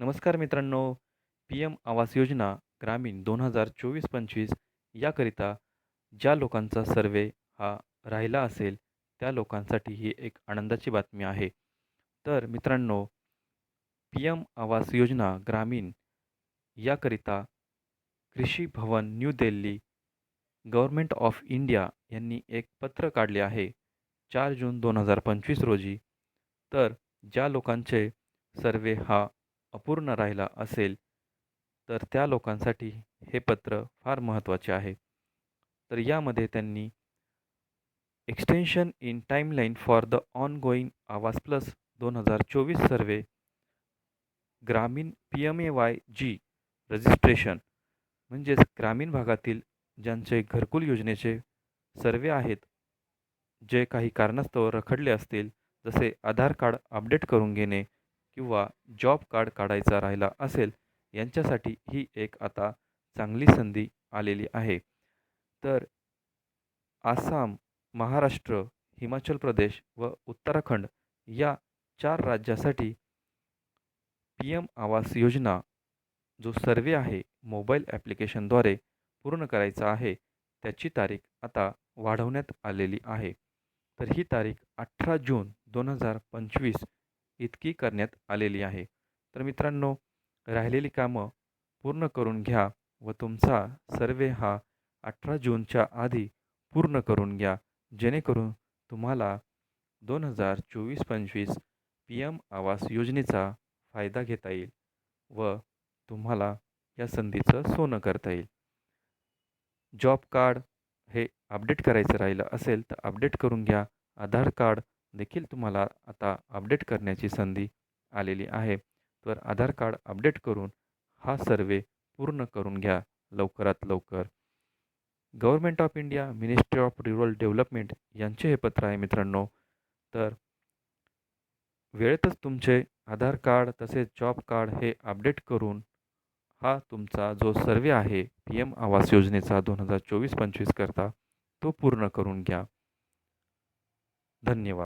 नमस्कार मित्रांनो. P M Awas Yojana ग्रामीण दोन हजार चोवीस पंचवीस याकरिता ज्या लोकांचा सर्वे हा राहिला असेल त्या लोकांसाठी ही एक आनंदाची बातमी आहे. तर मित्रांनो पी एम आवास योजना ग्रामीण याकरिता Krishi Bhavan new Delhi government of India यांनी एक पत्र काढले आहे चार जून दोन हजार पंचवीस रोजी. तर ज्या लोकांचे सर्वे हा अपूर्ण राहिला असेल तर त्या लोकांसाठी हे पत्र फार महत्त्वाचे आहे. तर यामध्ये त्यांनी extension in timeline for the ongoing Awaas plus दोन हजार चोवीस सर्वे ग्रामीण P M A Y G registration म्हणजेच ग्रामीण भागातील ज्यांचे घरकुल योजनेचे सर्वे आहेत जे काही कारणास्तव रखडले असतील जसे आधार कार्ड अपडेट करून घेणे किंवा जॉब कार्ड काढायचा राहिला असेल यांच्यासाठी ही एक आता चांगली संधी आलेली आहे. तर आसाम महाराष्ट्र हिमाचल प्रदेश व उत्तराखंड या चार राज्यासाठी पी एम आवास योजना जो सर्वे आहे मोबाईल ॲप्लिकेशनद्वारे पूर्ण करायचा आहे त्याची तारीख आता वाढवण्यात आलेली आहे. तर ही तारीख अठरा जून दोन हजार पंचवीस इतकी करण्यात आलेली आहे. तर मित्रांनो राहिलेली कामं पूर्ण करून घ्या व तुमचा सर्वे हा अठरा जूनच्या आधी पूर्ण करून घ्या. जेणेकरून तुम्हाला दोन हजार चोवीस पंचवीस पी एम आवास योजनेचा फायदा घेता येईल व तुम्हाला या संधीचं सोनं करता येईल. जॉब कार्ड हे अपडेट करायचं राहिलं असेल तर अपडेट करून घ्या. आधार कार्ड देखील तुम्हाला आता अपडेट करण्याची संधी आलेली आहे. तर आधार कार्ड अपडेट करून हा सर्वे पूर्ण करून घ्या लवकरात लवकर. Government of India ministry of rural development यांचे हे पत्र आहे मित्रांनो. तर वेळेतच तुमचे आधार कार्ड तसेच जॉब कार्ड हे अपडेट करून हा तुमचा जो सर्वे आहे पी एम आवास योजनेचा दोन हजार चोवीस पंचवीस करता तो पूर्ण करून घ्या. धन्यवाद.